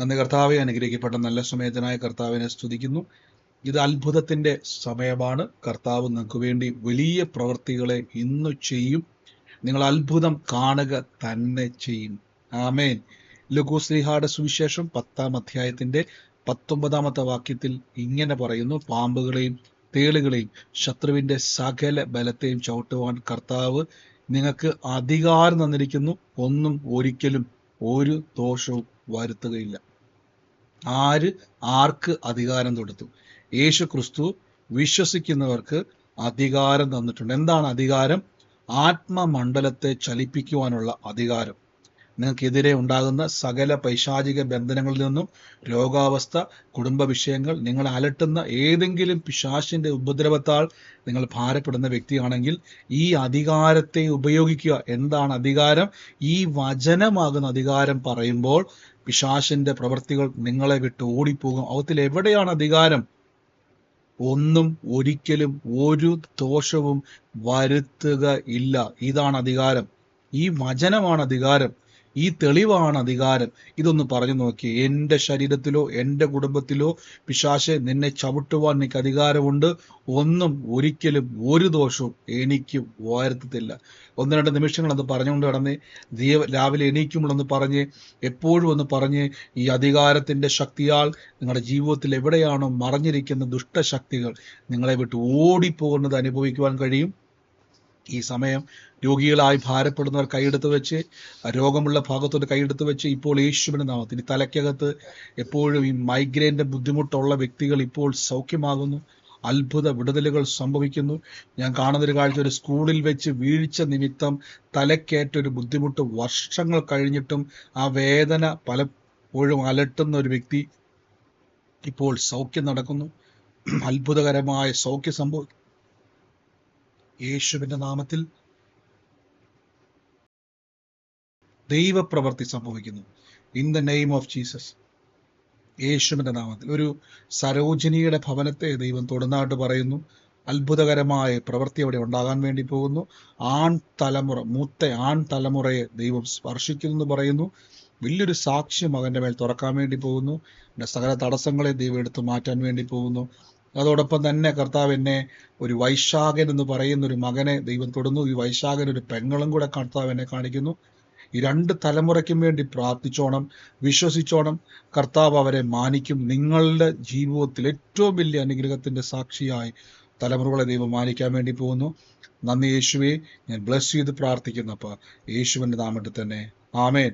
നന്ദി കർത്താവെ അനുഗ്രഹിക്കപ്പെട്ട നല്ല സമയത്തിനായ കർത്താവിനെ സ്തുതിക്കുന്നു. ഇത് അത്ഭുതത്തിന്റെ സമയമാണ്. കർത്താവ് നിങ്ങൾക്ക് വേണ്ടി വലിയ പ്രവൃത്തികളെ ഇന്നു ചെയ്യും. നിങ്ങൾ അത്ഭുതം കാണുക തന്നെ ചെയ്യും. ആമേൻ. ലഘുശ്രീഹായുടെ സുവിശേഷം പത്താം അധ്യായത്തിന്റെ പത്തൊമ്പതാമത്തെ വാക്യത്തിൽ ഇങ്ങനെ പറയുന്നു. പാമ്പുകളെയും തേളുകളെയും ശത്രുവിന്റെ സകല ബലത്തെയും ചവിട്ടുവാൻ കർത്താവ് നിങ്ങൾക്ക് അധികാരം തന്നിരിക്കുന്നു. ഒന്നും ഒരിക്കലും ഒരു ദോഷവും വരുത്തുകയില്ല. ആര് ആർക്ക് അധികാരം കൊടുത്തു? യേശു ക്രിസ്തു വിശ്വസിക്കുന്നവർക്ക് അധികാരം തന്നിട്ടുണ്ട്. എന്താണ് അധികാരം? ആത്മമണ്ഡലത്തെ ചലിപ്പിക്കുവാനുള്ള അധികാരം. നിങ്ങൾക്കെതിരെ ഉണ്ടാകുന്ന സകല പൈശാചിക ബന്ധനങ്ങളിൽ നിന്നും രോഗാവസ്ഥ കുടുംബ വിഷയങ്ങൾ നിങ്ങൾ അലട്ടുന്ന ഏതെങ്കിലും പിശാശിന്റെ ഉപദ്രവത്താൽ നിങ്ങൾ ഭാരപ്പെടുന്ന വ്യക്തിയാണെങ്കിൽ ഈ അധികാരത്തെ ഉപയോഗിക്കുക. എന്താണ് അധികാരം? ഈ വചനമാകുന്ന അധികാരം പറയുമ്പോൾ പിശാശിന്റെ പ്രവൃത്തികൾ നിങ്ങളെ വിട്ട് ഓടിപ്പോകും. അവത്തിൽ എവിടെയാണ് അധികാരം? ഒന്നും ഒരിക്കലും ഒരു ദോഷവും വരുത്തുക ഇല്ല. ഇതാണ് അധികാരം. ഈ വചനമാണ് അധികാരം. ഈ തെളിവാണ് അധികാരം. ഇതൊന്ന് പറഞ്ഞു നോക്കി. എന്റെ ശരീരത്തിലോ എന്റെ കുടുംബത്തിലോ പിശാശെ നിന്നെ ചവിട്ടുവാൻ എനിക്ക് അധികാരമുണ്ട്. ഒന്നും ഒരിക്കലും ഒരു ദോഷവും എനിക്ക് വരുത്തത്തില്ല ഒന്ന് രണ്ട് നിമിഷങ്ങൾ അത് പറഞ്ഞുകൊണ്ട് കിടന്നേ ദീവ രാവിലെ എണീക്കുമ്പോഴൊന്ന് പറഞ്ഞ്. എപ്പോഴും ഒന്ന് പറഞ്ഞ് ഈ അധികാരത്തിന്റെ ശക്തിയാൽ നിങ്ങളുടെ ജീവിതത്തിൽ എവിടെയാണോ മറഞ്ഞിരിക്കുന്ന ദുഷ്ടശക്തികൾ നിങ്ങളെ വിട്ട് ഓടിപ്പോകുന്നത് അനുഭവിക്കുവാൻ കഴിയും. ഈ സമയം രോഗികളായി ഭാരപ്പെടുന്നവർ കൈയെടുത്ത് വെച്ച് രോഗമുള്ള ഭാഗത്തോട്ട് കൈയെടുത്ത് വെച്ച് ഇപ്പോൾ യേശുവിന്റെ നാമത്തിൽ. ഈ തലയ്ക്കകത്ത് എപ്പോഴും ഈ മൈഗ്രെയിന്റെ ബുദ്ധിമുട്ടുള്ള വ്യക്തികൾ ഇപ്പോൾ സൗഖ്യമാകുന്നു. അത്ഭുത വിടുതലുകൾ സംഭവിക്കുന്നു. ഞാൻ കാണുന്നൊരു കാഴ്ച ഒരു സ്കൂളിൽ വെച്ച് വീഴ്ച നിമിത്തം തലക്കേറ്റ ഒരു ബുദ്ധിമുട്ട് വർഷങ്ങൾ കഴിഞ്ഞിട്ടും ആ വേദന പലപ്പോഴും അലട്ടുന്ന ഒരു വ്യക്തി ഇപ്പോൾ സൗഖ്യം നടക്കുന്നു. അത്ഭുതകരമായ സൗഖ്യ സംഭവം യേശുവിന്റെ നാമത്തിൽ ദൈവപ്രവർത്തി സംഭവിക്കുന്നു. In the name of Jesus യേശുവിന്റെ നാമത്തിൽ. ഒരു സരോജിനിയുടെ ഭവനത്തെ ദൈവം തൊടുന്നതായിട്ട് പറയുന്നു. അത്ഭുതകരമായ പ്രവൃത്തി അവിടെ ഉണ്ടാകാൻ വേണ്ടി പോകുന്നു. ആൺ തലമുറ മൂത്ത ആൺ തലമുറയെ ദൈവം സ്പർശിക്കുന്നു എന്ന് പറയുന്നു. വലിയൊരു സാക്ഷ്യം അവന്റെ മേൽ തുറക്കാൻ വേണ്ടി പോകുന്നു. സകല തടസ്സങ്ങളെ ദൈവം എടുത്തു മാറ്റാൻ വേണ്ടി പോകുന്നു. അതോടൊപ്പം തന്നെ കർത്താവ് എന്നെ ഒരു വൈശാഖൻ എന്ന് പറയുന്ന ഒരു മകനെ ദൈവം തൊടുന്നു. ഈ വൈശാഖൻ ഒരു പെങ്ങളും കൂടെ കർത്താവ് എന്നെ കാണിക്കുന്നു. ഈ രണ്ട് തലമുറയ്ക്കും വേണ്ടി പ്രാർത്ഥിച്ചോണം വിശ്വസിച്ചോണം. കർത്താവ് അവരെ മാനിക്കും. നിങ്ങളുടെ ജീവിതത്തിൽ ഏറ്റവും വലിയ അനുഗ്രഹത്തിന്റെ സാക്ഷിയായി തലമുറകളെ ദൈവം മാനിക്കാൻ വേണ്ടി പോകുന്നു. നന്ദി യേശുവെ. ഞാൻ ബ്ലസ് ചെയ്ത് പ്രാർത്ഥിക്കുന്നപ്പ യേശുവിന്റെ നാമത്തിൽ തന്നെ. ആമേൻ.